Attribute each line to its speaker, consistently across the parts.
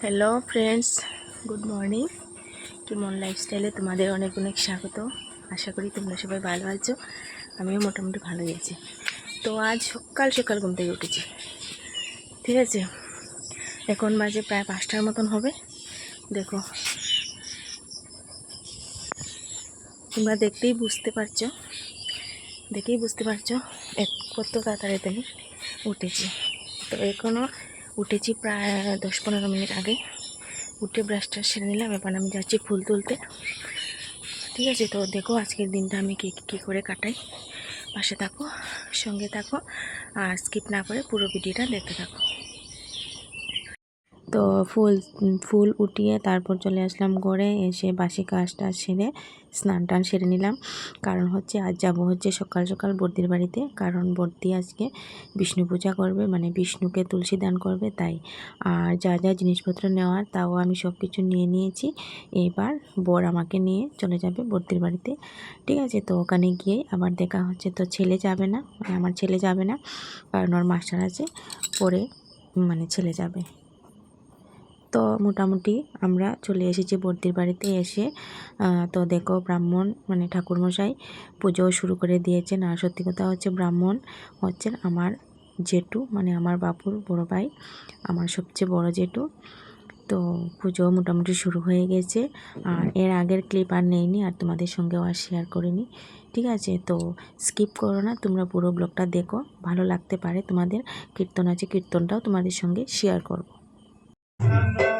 Speaker 1: Hello friends good morning কেমন লাইফস্টাইলে তোমাদের অনেক অনেক স্বাগত। আশা করি তোমরা সবাই ভালো আছো। আমিও মোটামুটি ভালোই আছি। তো আজ সকাল সকাল ঘুম থেকে উঠেছি। ঠিক আছে? এখন বাজে প্রায় পাঁচটার মতন হবে। দেখো। তোমরা দেখতেই বুঝতে পারছ। দেখেই বুঝতে পারছ এক কত তাড়াতাড়ি উঠেছি। তো এখনও উঠেছি প্রায় দশ পনেরো মিনিট আগে। উঠে ব্রাশটা সেরে নিলাম, এবার আমি যাচ্ছি ফুল তুলতে। ঠিক আছে, তো দেখো আজকের দিনটা আমি কী কী করে কাটাই। পাশে থাকো, সঙ্গে থাকো, আর স্কিপ না করে পুরো ভিডিওটা দেখতে থাকো। তো ফুল ফুল উঠিয়ে তারপর চলে আসলাম ঘরে এসে বাসি কাজটা সেরে স্নান টান সেরে নিলাম। কারণ হচ্ছে আজ যাব হচ্ছে সকাল সকাল বর্দির বাড়িতে। কারণ বর্দি আজকে বিষ্ণু পূজা করবে মানে বিষ্ণুকে তুলসী দান করবে, তাই। আর যা যা জিনিসপত্র নেওয়ার তাও আমি সব কিছু নিয়ে নিয়েছি। এবার বর আমাকে নিয়ে চলে যাবে বর্দির বাড়িতে। ঠিক আছে, তো ওখানে গিয়ে আবার দেখা হচ্ছে, তো ছেলে যাবে না মানে আমার ছেলে যাবে না, কারণ ওর মাস্টার আছে, পরে মানে ছেলে যাবে। তো মোটামুটি আমরা চলে এসেছি বর্দির বাড়িতে এসে। তো দেখো ব্রাহ্মণ মানে ঠাকুরমশাই পুজোও শুরু করে দিয়েছেন। আর সত্যি কথা হচ্ছে ব্রাহ্মণ হচ্ছেন আমার জেঠু মানে আমার বাপুর বড় ভাই, আমার সবচেয়ে বড় জেঠু। তো পুজো মোটামুটি শুরু হয়ে গেছে। আর এর আগের ক্লিপ আর নেইনি, আর তোমাদের সঙ্গেও আর শেয়ার করিনি। ঠিক আছে? তো স্কিপ করো না, তোমরা পুরো ব্লগটা দেখো। ভালো লাগতে পারে তোমাদের, কীর্তন আছে কীর্তনটাও তোমাদের সঙ্গে শেয়ার করব। Hello.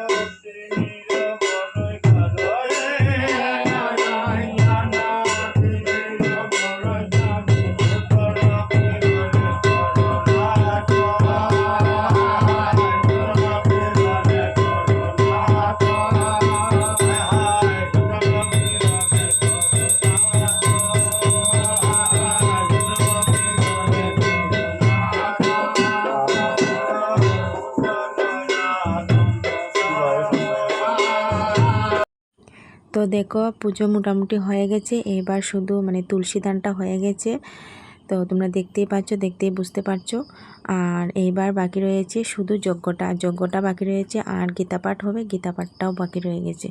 Speaker 1: তো দেখো, পুজো মোটামুটি হয়ে গেছে। এবার শুধু মানে তুলসী দানটা হয়ে গেছে। তো তোমরা দেখতেই পাচ্ছ, দেখতেই বুঝতে পারছ। আর এইবার বাকি রয়েছে শুধু যজ্ঞটা। যজ্ঞটা বাকি রয়েছে, আর গীতা পাঠ হবে। গীতা পাঠটাও বাকি রয়ে গেছে।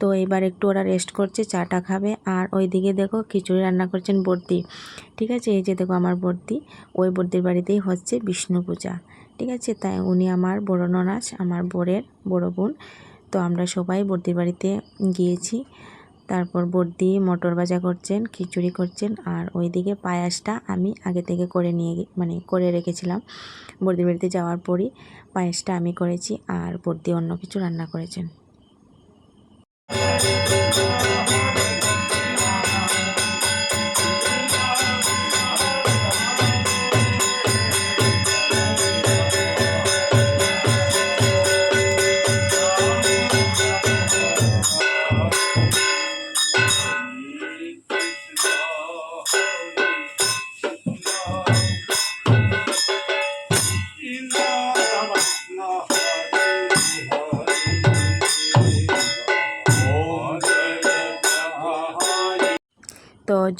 Speaker 1: তো এবার একটু ওরা রেস্ট করছে, চাটা খাবে। আর ওইদিকে দেখো, খিচুড়ি রান্না করছেন বর্দি। ঠিক আছে? এই যে দেখো আমার বর্দি। ওই বর্দির বাড়িতেই হচ্ছে বিষ্ণু পূজা। ঠিক আছে? তাই উনি আমার বড় ননাস, আমার বোরের বড় বোন। তো আমরা সবাই বর্দির বাড়িতে গিয়েছি। তারপর বর্দি মটর ভাজা করছেন, খিচুড়ি করছেন আর ওইদিকে পায়াসটা আমি আগে থেকে করে নিয়ে মানে করে রেখেছিলাম। বর্দির বাড়িতে যাওয়ার পরই পায়েসটা আমি করেছি আর বর্দি অন্য কিছু রান্না করেছেন।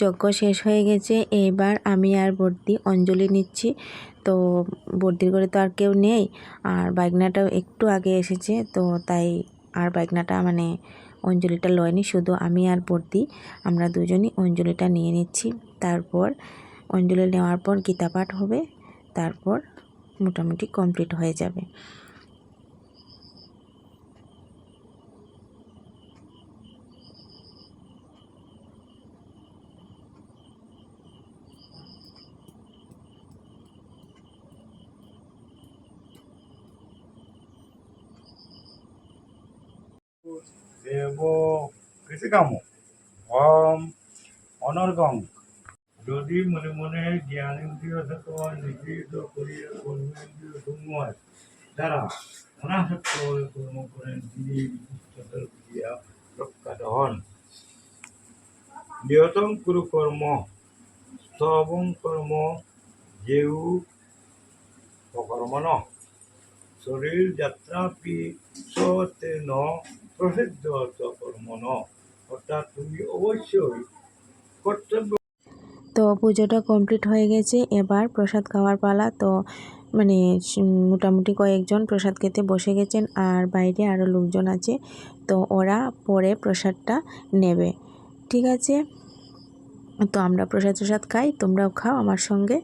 Speaker 1: যজ্ঞ শেষ হয়ে গেছে, এবার আমি আর বর্দি অঞ্জলি নিচ্ছি। তো বর্দির করে তো আর কেউ নেই, আর বাইকনাটাও একটু আগে এসেছে, তো তাই আর বাইকনাটা মানে অঞ্জলিটা লয়নি, শুধু আমি আর বর্দি আমরা দুজনই অঞ্জলিটা নিয়ে নিচ্ছি। তারপর অঞ্জলি নেওয়ার পর গীতা পাঠ হবে, তারপর মোটামুটি কমপ্লিট হয়ে যাবে।
Speaker 2: দেব কৃষিকাম। অম অনর্গং যদি মনে মনে জ্ঞান ইন্দ্রিয় সত্ত্ব নিগৃহীত করিয়া কর্মেন্দ্রিয় সমূহ দ্বারা অনাসক্ত কর্ম করেন তিনি বিশিষ্টতার বুঝিয়া প্রখ্যাত হন। নিয়তং কুরু কর্ম, স্তবং কর্ম, যেউ অকর্মণ শরীর যাত্রাপি সতেন প্রসিদ্ধ কর্মণ অর্থাৎ তুমি অবশ্যই কর্তব্য
Speaker 1: তো পুজোটা কমপ্লিট হয়ে গেছে। এবার প্রসাদ খাওয়ার পালা। তো
Speaker 3: মানে মোটামুটি কয়েকজন প্রসাদ খেতে বসে গেছেন আর বাইরে আরও লোকজন আছে। তো ওরা পরে প্রসাদটা নেবে। ঠিক আছে? তো আমরা প্রসাদ প্রসাদ খাই তোমরাও খাও আমার সঙ্গে।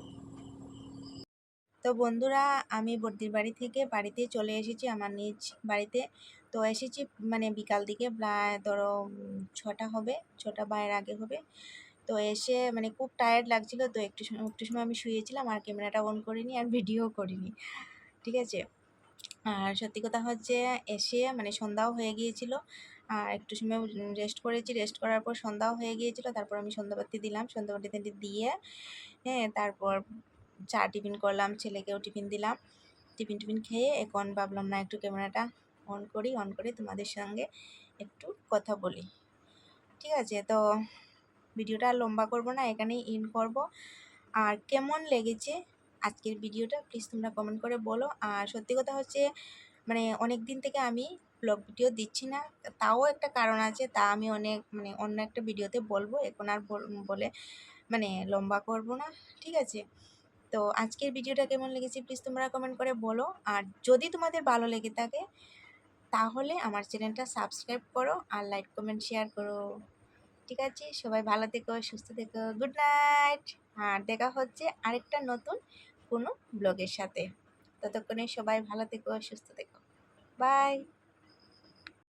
Speaker 3: তো বন্ধুরা আমি বর্দির বাড়ি থেকে বাড়িতে চলে এসেছি। আমার নিজ বাড়িতে তো এসেছি মানে বিকাল দিকে প্রায় ধরো ছটা হবে, ছটা বা এর আগে হবে। তো এসে মানে খুব টায়ার্ড লাগছিল, তো একটু সময় একটু সময় আমি শুয়েছিলাম আর ক্যামেরাটা অন করিনি আর ভিডিও করিনি, ঠিক আছে? আর সত্যি কথা হচ্ছে এসে মানে সন্ধ্যাও হয়ে গিয়েছিল, আর একটু সময় রেস্ট করেছি। রেস্ট করার পর সন্ধ্যাও হয়ে গিয়েছিল, তারপর আমি সন্ধ্যাবাতি দিলাম, সন্ধ্যাবাতি দিয়ে হ্যাঁ তারপর চা টিফিন করলাম, ছেলেকেও টিফিন দিলাম। টিফিন টিফিন খেয়ে এখন ভাবলাম, না, একটু ক্যামেরাটা অন করি, অন করে তোমাদের সঙ্গে একটু কথা বলি। ঠিক আছে, তো ভিডিওটা লম্বা করব না, এখানেই ইন করব। আর কেমন লেগেছে আজকের ভিডিওটা প্লিজ তোমরা কমেন্ট করে বলো। আর সত্যি কথা হচ্ছে মানে অনেক দিন থেকে আমি ব্লগ ভিডিও দিচ্ছি না, তাও একটা কারণ আছে, তা আমি অনেক মানে অন্য একটা ভিডিওতে বলব, এখন আর বলে মানে লম্বা করব না, ঠিক আছে? তো আজকের ভিডিওটা কেমন লেগেছে প্লিজ তোমরা কমেন্ট করে বলো। আর যদি তোমাদের ভালো লেগে থাকে তাহলে আমার চ্যানেলটা সাবস্ক্রাইব করো আর লাইক, কমেন্ট, শেয়ার করো। ঠিক আছে? সবাই ভালো থেকো, সুস্থ থেকো। Good night. আর দেখা হচ্ছে আরেকটা নতুন কোনো ব্লগের সাথে। ততক্ষণে সবাই ভালো থেকো, সুস্থ থেকো। বাই।